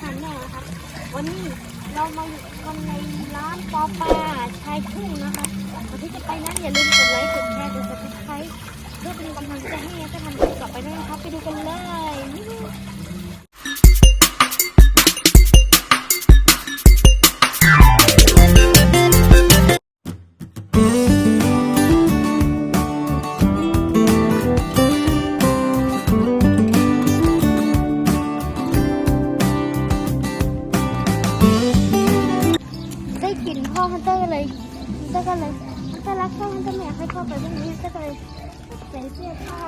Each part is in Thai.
ชาแนลนะครับ วันนี้เรามาอยู่กันในร้านปอปลาชายทุ่งนะครับก่อนที่จะไปนั้นอย่าลืมกดไลค์กดแชร์กดติดตามเพื่อเป็นกำลังใจให้ก็ทำคลิปต่อไปด้วยนะครับ ไปดูกันเลย พ่อฮันเตอร์เลยฮันเตอร์ก็เลยฮันเตอร์รักพ่อฮันเตอร์ไม่อยากให้พ่อไปพรุ่งนี้ฮันเตอร์ก็เลยใส่เสื้อผ้า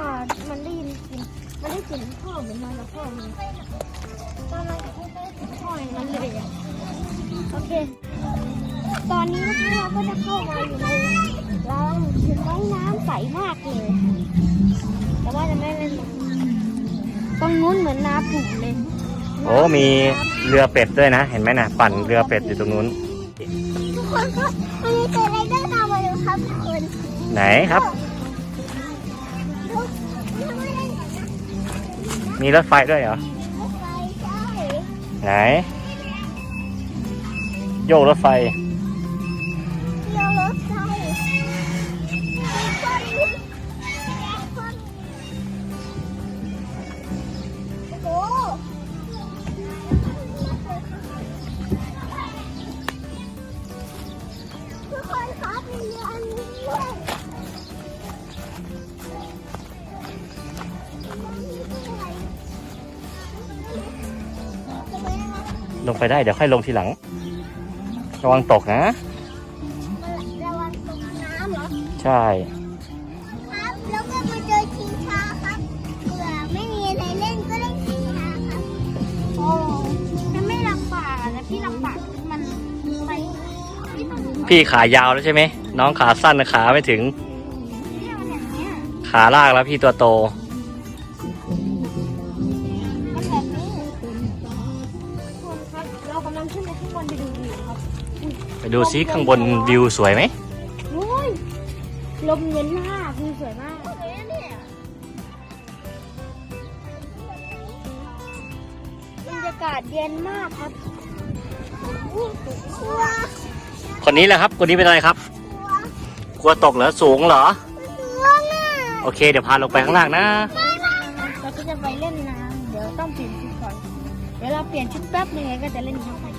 มันได้ยินกลิ่นมันได้กลิ่นพ่อเหมือนมากับพ่อเลยตอนนั้นพ่ออย่างนั้นเลยอะโอเค ตอนนี้นะคะเราก็จะเข้ามาอยู่ในร้านถึงไม้น้ำใสมากเลย แต่ว่าจะไม่เล่นน้ำตรงนู้นเหมือนน้ำผุเลย โอ้มีเรือเป็ดด้วยนะ เห็นไหมนะปั่นเรือเป็ดอยู่ตรงนู้น คนครับวันนี้เกิดอะไรได้ตามมาดูครับทุกคนไหนครับ มีรถไฟด้วยเหรอไหน โยกรถไฟ ลงไปได้เดี๋ยวค่อยลงทีหลัง ระวังตกนะ ระวังตกน้ำเหรอ ใช่ ครับ แล้วก็มาเจอชิงช้าครับเผื่อไม่มีอะไรเล่นก็เล่นชิงช้าครับ โอ้มันไม่ลำบากอะแต่ที่ลำบากคือมันไปที่มันพี่ขายาวแล้วใช่ไหม น้องขาสั้นขาไม่ถึงเนี่ยมันอย่างเนี้ยขาลากแล้วพี่ตัวโต นไปข้างบนไปดูวิวครับไปดูซิข้างบนวิวสวยไหมนู้ยลมเย็นมากวิวสวยมากบรรยากาศเย็นมากครับกลัวคนนี้แหละครับ คนนี้เป็นอะไรครับ กลัวตกเหรอ สูงเหรอกลัวน่ะโอเค เดี๋ยวพาลงไปข้างล่างนะ เราก็จะไปเล่นน้ำ เดี๋ยวต้องเปลี่ยนชุดก่อน เดี๋ยวเราเปลี่ยนชุดแป๊บนึงแล้วก็จะเล่นน้ำกัน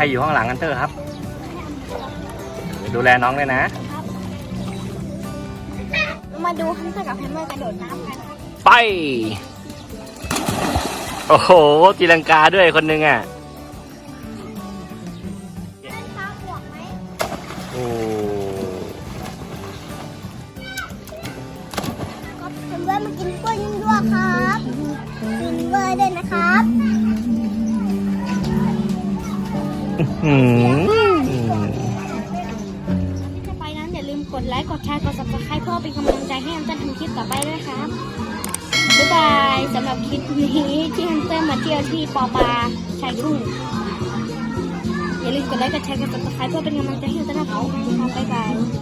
รอยู่ข้างหลังกันเตอร์ครับเดี๋ยวดูแลน้องด้วยนะ มาดูฮันเตอร์กับแฮมเมอร์กระโดดน้ำกันครับไป โอ้โหตีลังกาด้วยคนหนึงอะเล่นปลาหวกไหมโอ้ครับแฮมเมอร์มากินกล้วยยิ่งด้วยครับกินเบอร์ด้วยนะครับหืมที่ จะไปนั้นอย่าลืมกดไลค์ กดแชร์ กด subscribe เพื่อเป็นกำลังใจให้ฮันเตอร์ทำคลิปต่อไปด้วยครับ บ๊ายบายสำหรับคลิปนี้ที่ฮันเตอร์มาเที่ยวที่ปอปาชายทุ่ง อย่าลืมกดไลค์ กดแชร์ กด subscribe เพื่อเป็นกำลังใจให้ฮันเตอร์ทำคลิปนะครับบ๊ายบาย